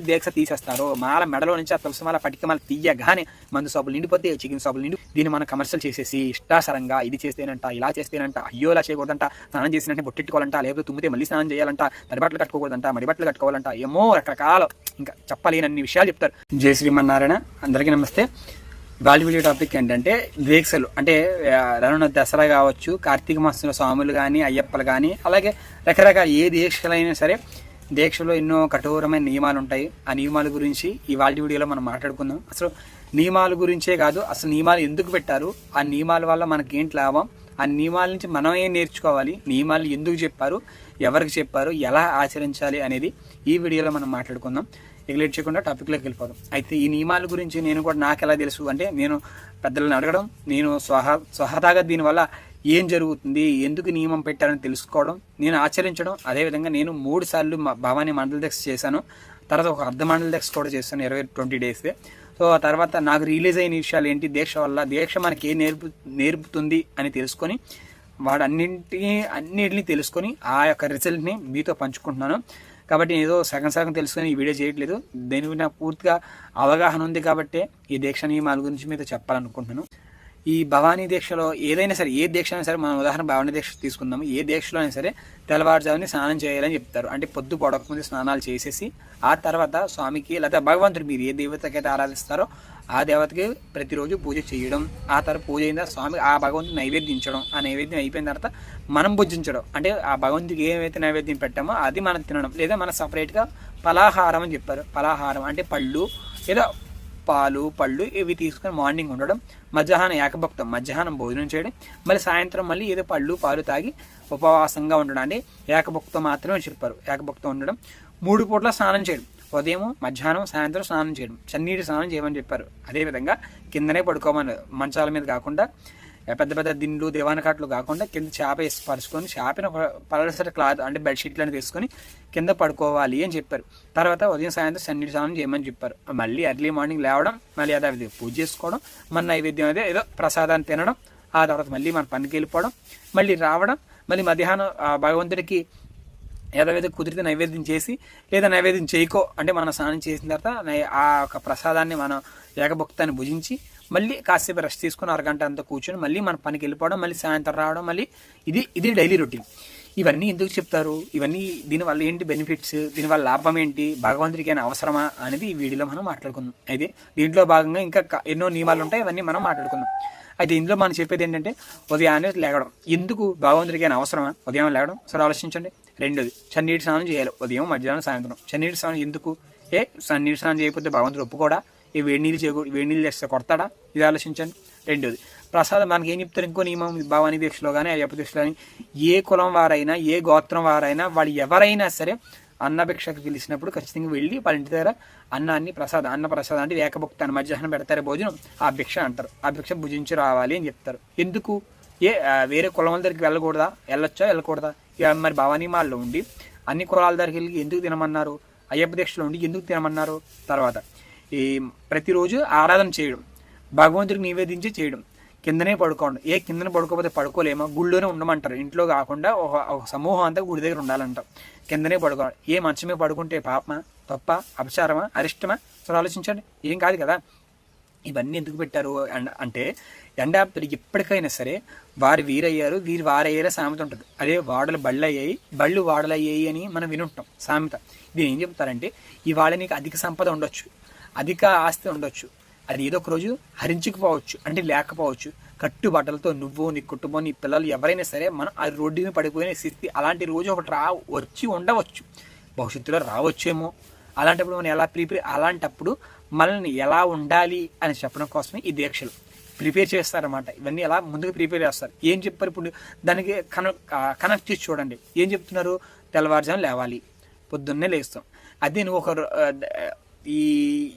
దీక్ష తీసేస్తారు మాల మెడలో నుంచి ఆ తులసి మాల పటిక మాల తీయగానే మందు సబ్బులు నిండిపోతే చికెన్ సబ్బులు నిండి దీన్ని మనం కమర్షియల్ చేసేసి ఇష్టాసరంగా ఇది చేస్తేనంట ఇలా చేస్తేనంట అయ్యో ఇలా చేయకూడదంట స్నానం చేసినట్టే బొట్టెట్టుకోవాలంట లేకపోతే తుమ్మితే మళ్ళీ స్నానం చేయాలంట తడిబట్టలు కట్టుకోకూడదంట మడిబట్టలు కట్టుకోవాలంట ఏమో రకరకాల. ఇంకా చెప్పలేనన్ని విషయాలు చెప్తారు. జయ శ్రీమన్నారాయణ అందరికీ నమస్తే. ఇవాళ వీడియో టాపిక్ ఏంటంటే దీక్షలు అంటే రానున్న దసరా కావచ్చు కార్తీక మాసంలో స్వాములు కానీ అయ్యప్పలు కానీ అలాగే రకరకాల ఏ దీక్షలైనా సరే దీక్షలో ఎన్నో కఠోరమైన నియమాలు ఉంటాయి. ఆ నియమాల గురించి ఇవాళ వీడియోలో మనం మాట్లాడుకుందాం. అసలు నియమాల గురించే కాదు అసలు నియమాలు ఎందుకు పెట్టారు? ఆ నియమాల వల్ల మనకి ఏంటి లాభం? ఆ నియమాల నుంచి మనం ఏం నేర్చుకోవాలి? నియమాలు ఎందుకు చెప్పారు? ఎవరికి చెప్పారు? ఎలా ఆచరించాలి అనేది ఈ వీడియోలో మనం మాట్లాడుకుందాం. ఎగ్లేట్ చేయకుండా టాపిక్లోకి వెళ్ళిపోదాం. అయితే ఈ నియమాల గురించి నేను కూడా నాకు ఎలా తెలుసు అంటే నేను పెద్దలను అడగడం నేను స్వహ స్వహతాగా దీనివల్ల ఏం జరుగుతుంది ఎందుకు నియమం పెట్టారని తెలుసుకోవడం నేను ఆచరించడం అదేవిధంగా నేను మూడు సార్లు మా భవానీ మండల దక్ష చేశాను. తర్వాత ఒక అర్ధ మండల దక్ష కూడా చేశాను ఇరవై ట్వంటీ డేస్ సో ఆ తర్వాత నాకు రిలీజ్ అయిన విషయాలు ఏంటి దీక్ష వల్ల దీక్ష మనకి ఏం నేర్పు నేర్పుతుంది అని తెలుసుకొని వాడన్నింటినీ అన్నింటినీ తెలుసుకొని ఆ యొక్క రిజల్ట్ని మీతో పంచుకుంటున్నాను. కాబట్టి నేను ఏదో సగం సగం తెలుసుకొని ఈ వీడియో చేయట్లేదు. దేని నాకు పూర్తిగా అవగాహన ఉంది కాబట్టి ఈ దీక్ష నియమాల గురించి మీతో చెప్పాలనుకుంటున్నాను. ఈ భవానీ దీక్షలో ఏదైనా సరే ఏ దీక్ష అయినా సరే మనం ఉదాహరణ భవానీ దీక్ష తీసుకుందాం ఏ దీక్షలో అయినా సరే తెల్లవారుజాముని స్నానం చేయాలని చెప్తారు. అంటే పొద్దు పొడకముందు స్నానాలు చేసేసి ఆ తర్వాత స్వామికి లేదా భగవంతుడు మీరు ఏ దేవతకైతే ఆరాధిస్తారో ఆ దేవతకి ప్రతిరోజు పూజ చేయడం ఆ తర్వాత పూజ అయిన స్వామి ఆ భగవంతుని నైవేద్యించడం ఆ నైవేద్యం అయిపోయిన తర్వాత మనం భుజించడం. అంటే ఆ భగవంతుడికి ఏమైతే నైవేద్యం పెట్టామో అది మనం తినడం. లేదా మనం సపరేట్గా పలాహారం అని చెప్పారు. పలాహారం అంటే పళ్ళు లేదా పాలు పళ్ళు ఇవి తీసుకొని మార్నింగ్ ఉండడం మధ్యాహ్నం ఏకభక్తం మధ్యాహ్నం భోజనం చేయడం మళ్ళీ సాయంత్రం మళ్ళీ ఏదో పళ్ళు పాలు తాగి ఉపవాసంగా ఉండడం. అంటే ఏకభక్తం మాత్రమే చెప్పారు. ఏకభక్తం ఉండడం మూడు పూట్ల స్నానం చేయడం. ఉదయం మధ్యాహ్నం సాయంత్రం స్నానం చేయడం. చన్నీటి స్నానం చేయమని చెప్పారు. అదేవిధంగా కిందనే పడుకోమని మంచాల మీద కాకుండా పెద్ద పెద్ద దిండ్లు దేవానకాట్లు కాకుండా కింద చేప వేసి పరుచుకొని చేపను పలసటి క్లాత్ అంటే బెడ్షీట్లను తీసుకొని కింద పడుకోవాలి అని చెప్పారు. తర్వాత ఉదయం సాయంత్రం సన్నిటి స్నానం చేయమని చెప్పారు. మళ్ళీ ఎర్లీ మార్నింగ్ లేవడం మళ్ళీ అదే పూజ చేసుకోవడం మన నైవేద్యం అదే ఏదో ప్రసాదాన్ని తినడం ఆ తర్వాత మళ్ళీ మన పనికి వెళ్ళిపోవడం మళ్ళీ రావడం మళ్ళీ మధ్యాహ్నం భగవంతుడికి ఏదైతే కుదిరితే నైవేద్యం చేసి లేదా నైవేద్యం చేయకో అంటే మనం స్నానం చేసిన తర్వాత ఆ యొక్క ప్రసాదాన్ని మనం ఏకభక్తాన్ని భుజించి మళ్ళీ కాసేపు రెస్ట్ తీసుకుని అరగంట అంతా కూర్చొని మళ్ళీ మన పనికి వెళ్ళిపోవడం మళ్ళీ సాయంత్రం రావడం మళ్ళీ ఇది ఇది డైలీ రొటీన్ ఇవన్నీ ఎందుకు చెప్తారు? ఇవన్నీ దీనివల్ల ఏంటి బెనిఫిట్స్ దీనివల్ల లాభం ఏంటి? భగవంతుడికి అయినా అవసరమా? అనేది ఈ వీడియోలో మనం మాట్లాడుకుందాం. అయితే దీంట్లో భాగంగా ఇంకా ఎన్నో నియమాలు ఉంటాయి ఇవన్నీ మనం మాట్లాడుకుందాం. అయితే ఇందులో మనం చెప్పేది ఏంటంటే ఉదయాన్నే లేగడం. ఎందుకు? భగవంతుడికి అయినా అవసరమా? ఉదయం లేగడం? సరే ఆలోచించండి. రెండోది చన్నీటి స్నానం చేయాలి. ఉదయం మధ్యాహ్నం సాయంత్రం. చన్నీటి స్నానం ఎందుకు? ఏ చన్నీటి స్నానం చేయకపోతే భగవంతుడు ఒప్పుకోడా? ఈ వేడి నీళ్ళు చేయకూ వేడి నీళ్ళు చేస్తే కొడతాడా? ఇది ఆలోచించండి. రెండోది ప్రసాదం మనకి ఏం చెప్తారు? ఇంకో నియమం భవానీ దీక్షలో కానీ అయ్యప్ప దీక్షలో కానీ ఏ కులం వారైనా ఏ గోత్రం వారైనా వాళ్ళు ఎవరైనా సరే అన్నభిక్షకు పిలిచినప్పుడు ఖచ్చితంగా వెళ్ళి వాళ్ళ ఇంటి దగ్గర అన్నాన్ని ప్రసాదం అన్న ప్రసాదం అంటే ఏకభక్తాన్ని మధ్యాహ్నం పెడతారు భోజనం ఆ భిక్ష అంటారు. ఆ భిక్ష భుజించి రావాలి అని చెప్తారు. ఎందుకు? ఏ వేరే కులం వాళ్ళ దగ్గరికి వెళ్ళకూడదా? వెళ్ళొచ్చా? వెళ్ళకూడదా? ఇక మరి భవానీ మాల్లో ఉండి అన్ని కులాల దగ్గరికి వెళ్ళి ఎందుకు తినమన్నారు? అయ్యప్ప దీక్షలో ఉండి ఎందుకు తినమన్నారు? తర్వాత ఈ ప్రతిరోజు ఆరాధన చేయడం భగవంతుడికి నివేదించి చేయడం కిందనే పడుకోండి ఏ కిందనే పడుకోకపోతే పడుకోలేమో? గుళ్ళోనే ఉండమంటారు. ఇంట్లో కాకుండా ఒక ఒక సమూహం అంతా గుడి దగ్గర ఉండాలంటాం. కిందనే పడుకోవాలి. ఏ మంచమే పడుకుంటే పాపమా? తప్ప? అపచారమా? అరిష్టమా? సో ఆలోచించండి. ఏం కాదు కదా? ఇవన్నీ ఎందుకు పెట్టారు అంటే ఎండాప్తరికి ఎప్పటికైనా సరే వారు వీరయ్యారు. వీరు వారయ్యారు సామెత ఉంటుంది. అదే వాడలు బళ్ళు అయ్యాయి బళ్ళు వాడలు అయ్యాయి అని మనం వినుంటాం. సామెత. దీని ఏం చెప్తారంటే ఇవాళ నీకు అధిక సంపద ఉండొచ్చు. అధిక ఆస్తి ఉండొచ్చు. అది ఏదో ఒక రోజు హరించుకుపోవచ్చు అంటే లేకపోవచ్చు. కట్టుబట్టలతో నువ్వు నీ కుటుంబం నీ పిల్లలు ఎవరైనా సరే మనం ఆ రోడ్డు మీద పడిపోయిన స్థితి అలాంటి రోజు ఒకటి రా వచ్చి ఉండవచ్చు. భవిష్యత్తులో రావచ్చేమో. అలాంటప్పుడు మనం ఎలా ప్రిపేర్ అలాంటప్పుడు మనల్ని ఎలా ఉండాలి అని చెప్పడం కోసమే ఈ దీక్షలు. ప్రిపేర్ చేస్తారన్నమాట. ఇవన్నీ ఎలా ముందుగా ప్రిపేర్ చేస్తారు. ఏం చెప్పారు ఇప్పుడు? దానికి కనెక్ట్ కనెక్ట్ చేసి చూడండి. ఏం చెప్తున్నారు? తెల్లవారుజాము లేవాలి. పొద్దున్నే లేస్తాం. అదే నువ్వు ఒక ఈ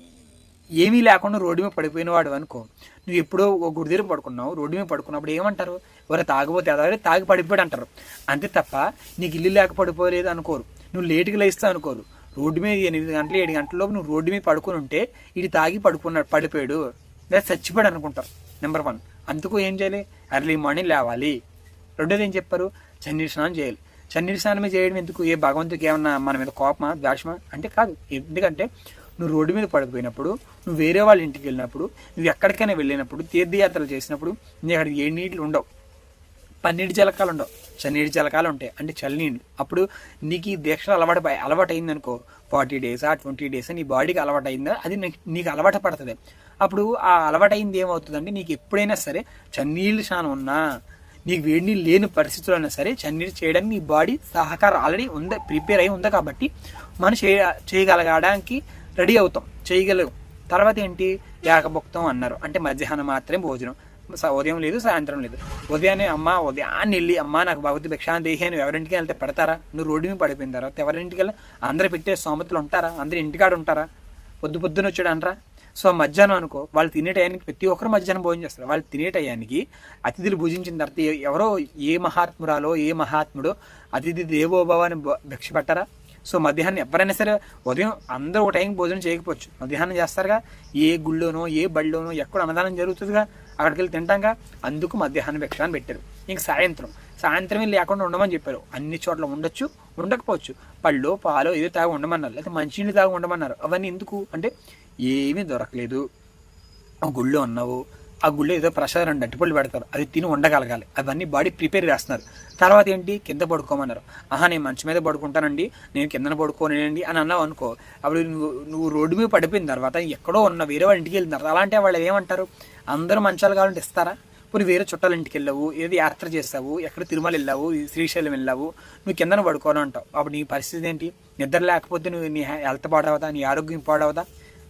ఏమీ లేకుండా రోడ్డు మీద పడిపోయిన వాడు అనుకో. నువ్వు ఎప్పుడో ఒక గుడి దగ్గర పడుకున్నావు రోడ్డు మీద పడుకున్నప్పుడు ఏమంటారు? ఎవరు తాగిపోతే అదే తాగి పడిపోయాడు అంటారు. అంతే తప్ప నీకు ఇల్లు లేక పడిపోలేదు అనుకోరు. నువ్వు లేటుగా లేస్తావు అనుకోరు. రోడ్డు మీద ఎనిమిది గంటలు ఏడు గంటల్లో నువ్వు రోడ్డు మీద పడుకుని ఉంటే ఇది తాగి పడుకున్నాడు పడిపోయాడు. లేదా చచ్చిపోయాడు అనుకుంటారు. నెంబర్ వన్ అందుకు ఏం చేయాలి? ఎర్లీ మార్నింగ్ లేవాలి. రెండోది ఏం చెప్పారు? చన్నీటి స్నానం చేయాలి. చన్నీటి స్నానం చేయడం ఎందుకు? ఏ భగవంతుడికి ఏమన్నా మన మీద కోపమా? ద్వేషమా? అంటే కాదు. ఎందుకంటే నువ్వు రోడ్డు మీద పడిపోయినప్పుడు నువ్వు వేరే వాళ్ళ ఇంటికి వెళ్ళినప్పుడు నువ్వు ఎక్కడికైనా వెళ్ళినప్పుడు తీర్థయాత్రలు చేసినప్పుడు నీ అక్కడ ఏ నీళ్ళు ఉండవు. పన్నీటి జలకాలు ఉండవు. చన్నీటి జలకాలు ఉంటాయి. అంటే చల్లనీళ్ళు అప్పుడు నీకు ఈ దీక్షలు అలవాటు పై- అలవాటు అయింది అనుకో ఫార్టీ డేస్ ఆ ట్వంటీ డేస్ నీ బాడీకి అలవాటు అయిందా? అది నీకు- నీకు అలవాటు పడుతుంది. అప్పుడు ఆ అలవాటు అయింది ఏమవుతుందంటే నీకు ఎప్పుడైనా సరే చన్నీళ్ళు స్నానం ఉన్నా నీకు వేడి నీళ్ళు లేని పరిస్థితుల్లో అయినా సరే చన్నీరు చేయడానికి నీ బాడీ సహకారం ఆల్రెడీ ఉందా ప్రిపేర్ అయి ఉంది కాబట్టి మనం చేయ చేయగలగడానికి రెడీ అవుతాం చేయగలం. తర్వాత ఏంటి? ఏకభుక్తం అన్నారు. అంటే మధ్యాహ్నం మాత్రమే భోజనం. స- ఉదయం లేదు సాయంత్రం లేదు. ఉదయాన్నే అమ్మ ఉదయాన్నే వెళ్ళి అమ్మ నాకు భగవతి భిక్షాన్ని దేహి అని ఎవరింటికి వెళ్తే పెడతారా? నువ్వు రోడ్డు మీద పడిపోయిన తర్వాత ఎవరింటికి వెళ్ళి? అందరు పెట్టే సోమతులు ఉంటారా? అందరు ఇంటికాడ ఉంటారా? పొద్దు పొద్దున వచ్చాడు అనరా? సో మధ్యాహ్నం అనుకో వాళ్ళు తినే టయానికి ప్రతి ఒక్కరు మధ్యాహ్నం భోజనం చేస్తారు. వాళ్ళు తినే టయానికి అతిథులు భుజించిన తర్వాత ఎవరో ఏ మహాత్మురాలో ఏ మహాత్ముడో అతిథి దేవోభవ అని భిక్ష పెట్టరా? సో మధ్యాహ్నం ఎవరైనా సరే ఉదయం అందరూ ఒక టైంకి భోజనం చేయకపోవచ్చు. మధ్యాహ్నం చేస్తారుగా ఏ గుళ్ళోనో ఏ బడిలోనో ఎక్కడ అన్నదానం జరుగుతుందిగా అక్కడికి వెళ్ళి తింటాంగా అందుకు మధ్యాహ్నం భిక్ష అని పెట్టారు. ఇంక సాయంత్రం. సాయంత్రం లేకుండా ఉండమని చెప్పారు. అన్ని చోట్ల ఉండొచ్చు ఉండకపోవచ్చు. పళ్ళు పాలు ఏదో తాగి ఉండమన్నారు. లేకపోతే మంచినీళ్ళు తాగి ఉండమన్నారు. అవన్నీ ఎందుకు? అంటే ఏమీ దొరకలేదు. ఆ గుళ్ళో ఉన్నావు ఆ గుళ్ళో ఏదో ప్రసాదం రెండు అట్టిపళ్ళు పెడతారు. అది తిని ఉండగలగాలి. అవన్నీ బాడీ ప్రిపేర్ చేస్తున్నారు. తర్వాత ఏంటి? కింద పడుకోమన్నారు. ఆహా నేను మంచం మీద పడుకుంటానండి. నేను కిందన పడుకోనండి అని అన్నావు అనుకో అప్పుడు నువ్వు నువ్వు రోడ్డు మీద పడిపోయిన తర్వాత ఎక్కడో ఉన్న వేరే వాళ్ళ ఇంటికి వెళ్ళిన తర్వాత అలాంటి వాళ్ళు ఏమంటారు? అందరూ మంచాలు కావాలంటే ఇస్తారా? పోనీ వేరే చుట్టాల ఇంటికి వెళ్ళావు ఏది యాత్ర చేస్తావు ఎక్కడ తిరుమల వెళ్ళావు శ్రీశైలం వెళ్ళావు నువ్వు కిందన పడుకోను అంటావు. అప్పుడు నీ పరిస్థితి ఏంటి? నిద్ర లేకపోతే నువ్వు నీ హెల్త్ పాడవదా? నీ ఆరోగ్యం పాడవదా?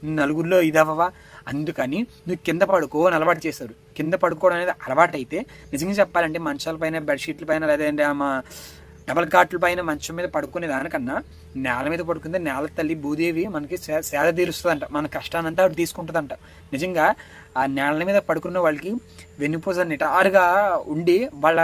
నలుగురిలో ఇదవ్వవా? అందుకని నువ్వు కింద పడుకో అని అలవాటు చేశారు. కింద పడుకోవడం అనేది అలవాటు అయితే నిజంగా చెప్పాలంటే మంచాల పైన బెడ్షీట్ల పైన లేదంటే మా డబల్ కాట్ల పైన మంచం మీద పడుకునే దానికన్నా నేల మీద పడుకుంటే నేల తల్లి భూదేవి మనకి సేద తీరుస్తుందంట. మన కష్టానంతా ఆవిడ తీసుకుంటుందంట. నిజంగా ఆ నేల మీద పడుకున్న వాళ్ళకి వెన్నుపూస నిటారుగా ఉండి వాళ్ళ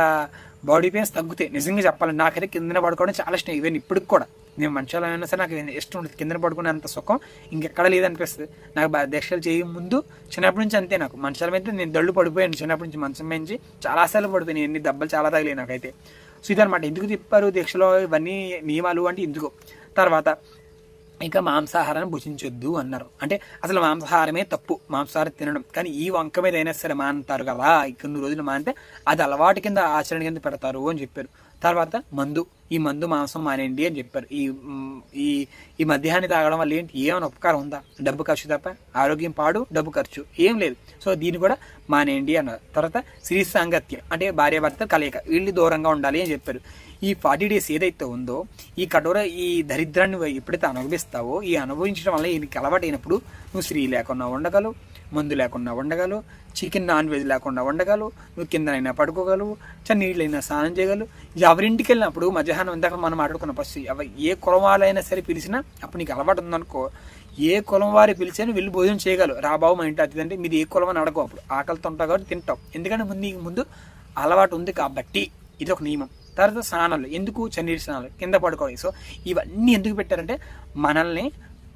బాడీ పెయిన్స్ తగ్గుతాయి. నిజంగా చెప్పాలి నాకైతే కిందన పడుకోవడం చాలా ఇష్టం. ఈవెన్ ఇప్పటికి కూడా. నేను మంచాలు అయినా సరే నాకు ఇష్టం ఉంటుంది కిందన పడుకునే అంత సుఖం ఇంకెక్కడ లేదనిపిస్తుంది. నాకు దీక్షలు చేయ ముందు చిన్నప్పటి నుంచి అంతే నాకు. మంచాల మీద నేను దళ్ళు పడిపోయాను. చిన్నప్పటి నుంచి మంచం నుంచి చాలాసార్లు పడిపోయాను ఎన్ని దెబ్బలు చాలా తగిలాయి నాకైతే. సో ఇదనమాట ఎందుకు తిప్పారు దీక్షలో? ఇవన్నీ నియమాలు అంటే ఎందుకు? తర్వాత ఇంకా మాంసాహారాన్ని భుజించొద్దు అన్నారు. అంటే అసలు మాంసాహారమే తప్పు మాంసాహారం తినడం. కానీ ఈ వంక మీద అయినా సరే మానంటారు కదా కొన్ని రోజులు మానితే అది అలవాటు కింద ఆచరణ కింద పెడతారు అని చెప్పారు. తర్వాత మందు ఈ మందు మాంసం మానేయండి అని చెప్పారు. ఈ ఈ ఈ మధ్యాహ్నం తాగడం వల్ల ఏంటి? ఏమైనా ఉపకారం ఉందా? డబ్బు ఖర్చు తప్ప? ఆరోగ్యం పాడు డబ్బు ఖర్చు. ఏం లేదు. సో దీన్ని కూడా మానేయండి అన్నారు. తర్వాత స్త్రీ సాంగత్యం అంటే భార్యాభర్త కలయిక వీళ్ళు దూరంగా ఉండాలి అని చెప్పారు. ఈ ఫార్టీ డేస్ ఏదైతే ఉందో ఈ కఠోర ఈ దరిద్రాన్ని ఎప్పుడైతే అనుభవిస్తావో ఈ అనుభవించడం వల్ల ఈయనకి అలవాటైనప్పుడు నువ్వు స్త్రీ లేకుండా ఉండగలవు మందు లేకుండా ఉండగలవు చికెన్ నాన్ వెజ్ లేకుండా ఉండగలవు నువ్వు కిందనైనా పడుకోగలవు చన్నీళ్ళైనా స్నానం చేయగలవు. ఎవరింటికి వెళ్ళినప్పుడు మధ్యాహ్నం ఇందాక మనం మాట్లాడుకున్న ఫస్ట్ ఏ కురవాలైనా సరే పిలిచినా అప్పుడు నీకు అలవాటు ఉందనుకో ఏ కులం వారి పిలిచినా వెళ్ళి భోజనం చేయగలరు. రాబాబు మా ఇంటి అతిథి అంటే మీరు ఏ కులం అని అడగవు అప్పుడు. ఆకలితో ఉంటావు కాబట్టి తింటావు ఎందుకంటే ముందు నీకు ముందు అలవాటు ఉంది కాబట్టి ఇది ఒక నియమం. తర్వాత స్నానాలు. ఎందుకు? చన్నీరు స్నానాలు. కింద పడుకోవాలి. సో ఇవన్నీ ఎందుకు పెట్టారంటే మనల్ని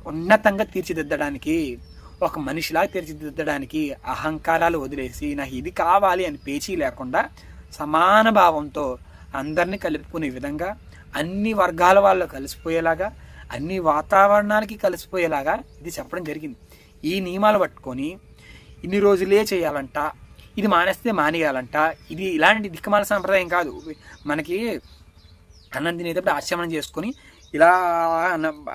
ఉన్నతంగా తీర్చిదిద్దడానికి ఒక మనిషిలాగా తీర్చిదిద్దడానికి అహంకారాలు వదిలేసి నాకు ఇది కావాలి అని పేచీ లేకుండా సమాన భావంతో అందరినీ కలుపుకునే విధంగా అన్ని వర్గాల వాళ్ళు కలిసిపోయేలాగా అన్ని వాతావరణానికి కలిసిపోయేలాగా ఇది చెప్పడం జరిగింది. ఈ నియమాలు పట్టుకొని ఇన్ని రోజులే చేయాలంట? ఇది మానేస్తే మానేయాలంట? ఇది ఇలాంటి దిక్కుమాల సాంప్రదాయం కాదు. మనకి అన్నం తినేటప్పుడు ఆశ్రమణం చేసుకొని ఇలా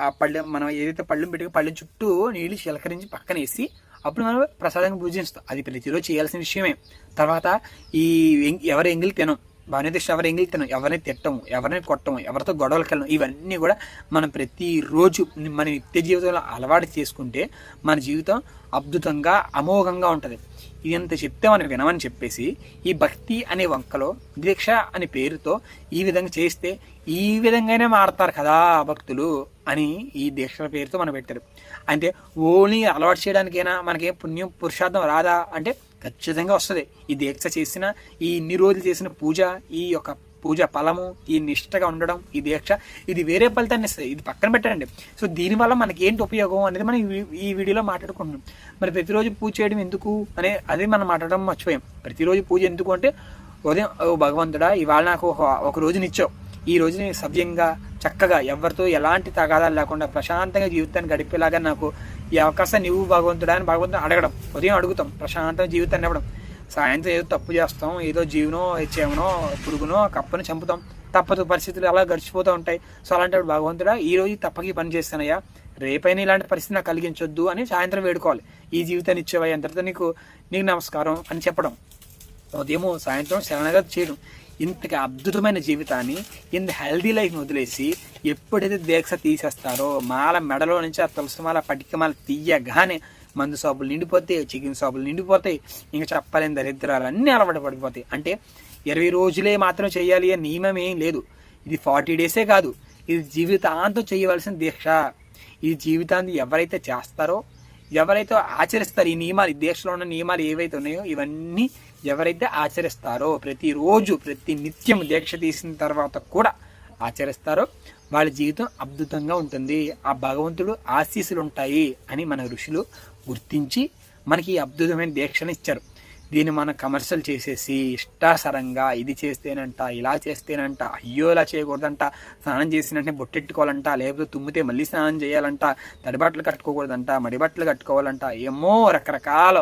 పళ్ళెం మనం ఏదైతే పళ్ళెం పెట్టి పళ్ళెం చుట్టూ నీళ్ళు చిలకరించి పక్కన వేసి అప్పుడు మనం ప్రసాదంగా పూజిస్తాం అది ప్రతిరోజు చేయాల్సిన విషయమే. తర్వాత ఈ ఎం- ఎవరు ఎంగిలి తినం. భానుదీక్ష ఎవరు ఎంగిలితనం ఎవరిని తిట్టము ఎవరిని కొట్టము ఎవరితో గొడవలకు వెళ్ళం ఇవన్నీ కూడా మనం ప్రతిరోజు మన నిత్య జీవితంలో అలవాటు చేసుకుంటే మన జీవితం అద్భుతంగా అమోఘంగా ఉంటుంది. ఇది ఎంత చెప్తే మనం వినమని చెప్పేసి ఈ భక్తి అనే వంకలో దీక్ష అనే పేరుతో ఈ విధంగా చేస్తే ఈ విధంగానే మారతారు కదా ఆ భక్తులు అని ఈ దీక్షల పేరుతో మనం పెట్టారు. అంటే ఓన్లీ అలవాటు చేయడానికైనా మనకేం పుణ్యం పురుషార్థం రాదా? అంటే ఖచ్చితంగా వస్తుంది. ఈ దీక్ష చేసిన ఈ ఇన్ని రోజులు చేసిన పూజ ఈ యొక్క పూజ ఫలము ఈ నిష్టగా ఉండడం ఈ దీక్ష ఇది వేరే ఫలితాన్ని ఇస్తుంది. ఇది పక్కన పెట్టండి సో దీనివల్ల మనకి ఏంటి ఉపయోగం అనేది మనం ఈ- వీడియోలో మాట్లాడుకుంటున్నాం. మరి ప్రతిరోజు పూజ చేయడం ఎందుకు అనే అదే మనం మాట్లాడడం మర్చిపోయాం. ప్రతిరోజు పూజ ఎందుకు అంటే ఉదయం ఓ భగవంతుడా ఇవాళ నాకు ఒక రోజునిచ్చావు ఈ రోజుని సవ్యంగా చక్కగా ఎవరితో ఎలాంటి తగాదాలు లేకుండా ప్రశాంతంగా జీవితాన్ని గడిపేలాగా నాకు ఈ అవకాశాన్ని నువ్వు భగవంతుడా అని భగవంతుడు అడగడం. ఉదయం అడుగుతాం. ప్రశాంతంగా జీవితాన్ని ఇవ్వడం. సాయంత్రం ఏదో తప్పు చేస్తాం. ఏదో జీవనో చేమనో పురుగునో కప్పని చంపుతాం. తప్పదు. పరిస్థితులు అలా గడిచిపోతూ ఉంటాయి. సో అలాంటి భగవంతుడా ఈ రోజు తప్పకి పని చేస్తానయ్యా. రేపైనా ఇలాంటి పరిస్థితి నాకు కలిగించొద్దు అని సాయంత్రం వేడుకోవాలి. ఈ జీవితాన్ని ఇచ్చేవా ఎంతటితో నీకు నీకు నమస్కారం అని చెప్పడం. ఉదయము సాయంత్రం శరణగతి చేయడం ఇంతటి అద్భుతమైన జీవితాన్ని ఇంత హెల్దీ లైఫ్ని వదిలేసి ఎప్పుడైతే దీక్ష తీసేస్తారో మాల మెడలో నుంచి ఆ తులసి మాల పటిక మాల తీయగానే మందు షాపులు నిండిపోతాయి చికెన్ షాపులు నిండిపోతాయి ఇంకా చెప్పలేని దరిద్రాలు అన్నీ అలవాటు పడిపోతాయి. అంటే ఇరవై రోజులే మాత్రం చేయాలి అని నియమం ఏం లేదు. ఇది ఫార్టీ డేసే కాదు. ఇది జీవితాంతం చేయవలసిన దీక్ష. ఈ జీవితాన్ని ఎవరైతే చేస్తారో ఎవరైతే ఆచరిస్తారు ఈ నియమాలు ఈ దేశంలో ఉన్న నియమాలు ఏవైతే ఉన్నాయో ఇవన్నీ ఎవరైతే ఆచరిస్తారో ప్రతిరోజు ప్రతి నిత్యం దీక్ష తీసిన తర్వాత కూడా ఆచరిస్తారో వాళ్ళ జీవితం అద్భుతంగా ఉంటుంది. ఆ భగవంతుడు ఆశీస్సులు ఉంటాయి అని మన ఋషులు గుర్తించి మనకి ఈ అద్భుతమైన దీక్షను ఇచ్చారు. దీన్ని మనం కమర్షియల్ చేసేసి ఇష్టాసరంగా ఇది చేస్తేనంట ఇలా చేస్తేనంట అయ్యో ఇలా చేయకూడదంట స్నానం చేసినట్టే బొట్టెట్టుకోవాలంట లేకపోతే తుమ్మితే మళ్ళీ స్నానం చేయాలంట తడిబట్టలు కట్టుకోకూడదంట మడి బట్టలు కట్టుకోవాలంట ఏమో రకరకాల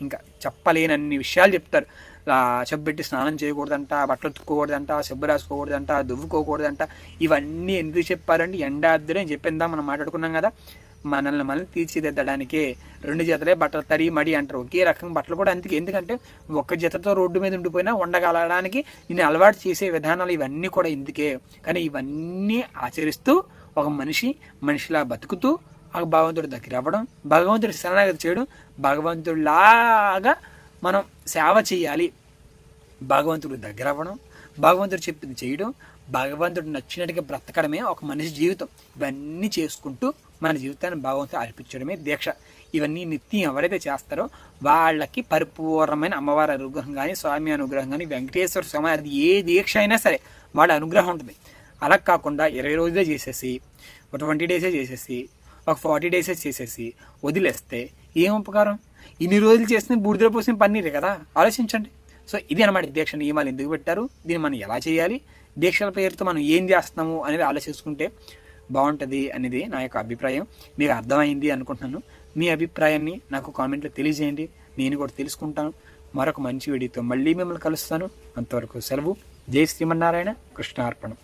ఇంకా చెప్పలేనన్ని విషయాలు చెప్తారు. ఆ చెబ్బెట్టి స్నానం చేయకూడదంట బట్టలు ఉతుక్కోకూడదంట చెబ్బు రాసుకోకూడదంట దువ్వుకోకూడదంట. ఇవన్నీ ఎందుకు చెప్పారంటే ఎండాద్దురే అని చెప్పిందా మనం మాట్లాడుకున్నాం కదా. మనల్ని మనల్ని తీర్చిదిద్దడానికి రెండు జతలే బట్టలు తరి మడి అంటారు. ఒకే రకం బట్టలు కూడా అందుకే. ఎందుకంటే ఒక్క జతతో రోడ్డు మీద ఉండిపోయినా ఉండగలడానికి నేను అలవాటు చేసే విధానాలు ఇవన్నీ కూడా ఇందుకే. కానీ ఇవన్నీ ఆచరిస్తూ ఒక మనిషి మనిషిలా బతుకుతూ ఆ భగవంతుడి దగ్గర అవ్వడం భగవంతుడి శరణాగతి చేయడం భగవంతుడిలాగా మనం సేవ చేయాలి. భగవంతుడి దగ్గర అవ్వడం భగవంతుడు చెప్పింది చేయడం భగవంతుడు నచ్చినట్టుగా బ్రతకడమే ఒక మనిషి జీవితం. ఇవన్నీ చేసుకుంటూ మన జీవితాన్ని భగవంతుడు అర్పించడమే దీక్ష. ఇవన్నీ నిత్యం ఎవరైతే చేస్తారో వాళ్ళకి పరిపూర్ణమైన అమ్మవారి అనుగ్రహం కానీ స్వామి అనుగ్రహం కానీ వెంకటేశ్వర స్వామి అది ఏ దీక్ష అయినా సరే వాళ్ళ అనుగ్రహం ఉంటుంది. అలా కాకుండా ఇరవై రోజులే చేసేసి ఒక ట్వంటీ డేసే చేసేసి ఒక ఫార్టీ డేసే చేసేసి వదిలేస్తే ఏం ఉపకారం? ఇన్ని రోజులు చేసిన బూడిదలో పోసిన పన్నీరే కదా? ఆలోచించండి. సో ఇది అనమాట దీక్ష నియమాలు ఎందుకు పెట్టారు? దీన్ని మనం ఎలా చేయాలి? దీక్షల పేరుతో మనం ఏం చేస్తున్నాము అనేది ఆలోచించుకుంటే బాగుంటుంది అనేది నా యొక్క అభిప్రాయం. మీకు అర్థమైంది అనుకుంటున్నాను. మీ అభిప్రాయాన్ని నాకు కామెంట్లో తెలియజేయండి. నేను కూడా తెలుసుకుంటాను. మరొక మంచి వీడియోతో మళ్ళీ మిమ్మల్ని కలుస్తాను. అంతవరకు సెలవు. జై శ్రీమన్నారాయణ. కృష్ణార్పణం.